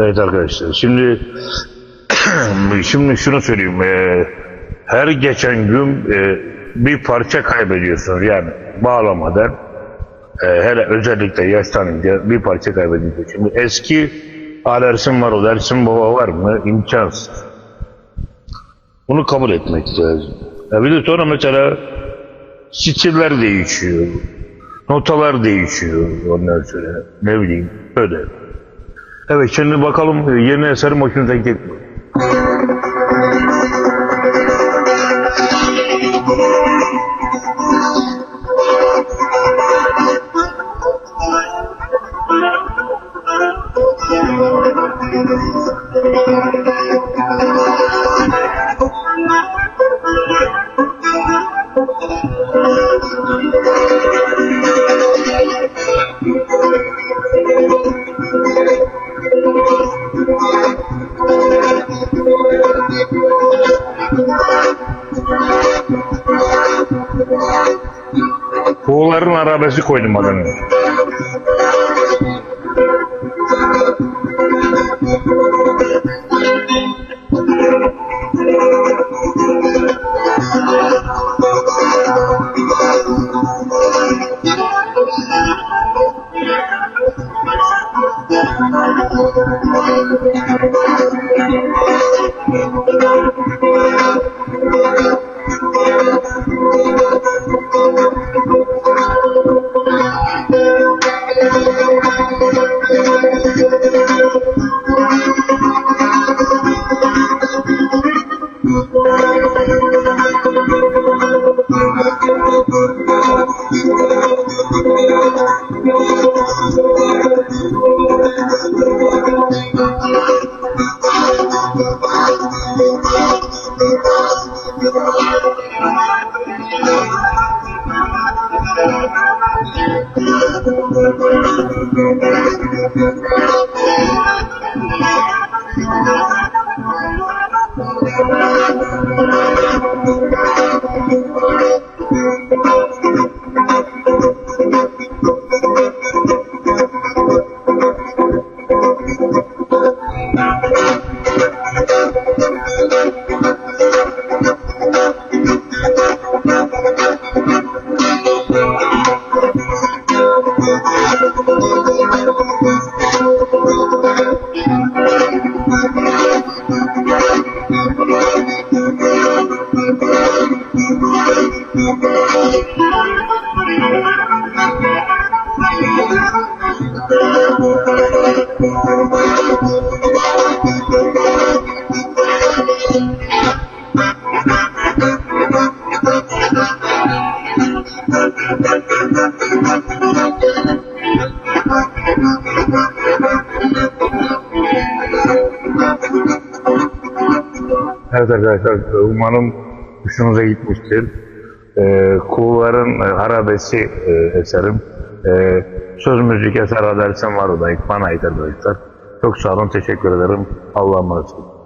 Evet arkadaşlar şimdi şimdi şunu söyleyeyim. Ee, her geçen gün e, bir parça kaybediyorsunuz yani bağlamadan. E, hele özellikle yaşlanınca bir parça kaybediyorsunuz. Şimdi eski Alersin var o dersin baba var mı? İmkansız. Bunu kabul etmek lazım. Ya bir de sonra mesela stiller değişiyor. Notalar değişiyor ondan sonra. Ne bileyim öyle. Evet şimdi bakalım e, yeni eserim hoşunuza gidecek mi? Kuğuların arabesi koydum adını. Thank you. Evet arkadaşlar umarım hoşunuza gitmiştir. Ee, Kuğuların e, Harabesi e, eserim. Ee, söz müzik eser edersen var o da ait arkadaşlar. Çok sağ olun teşekkür ederim. Allah'a emanet olun.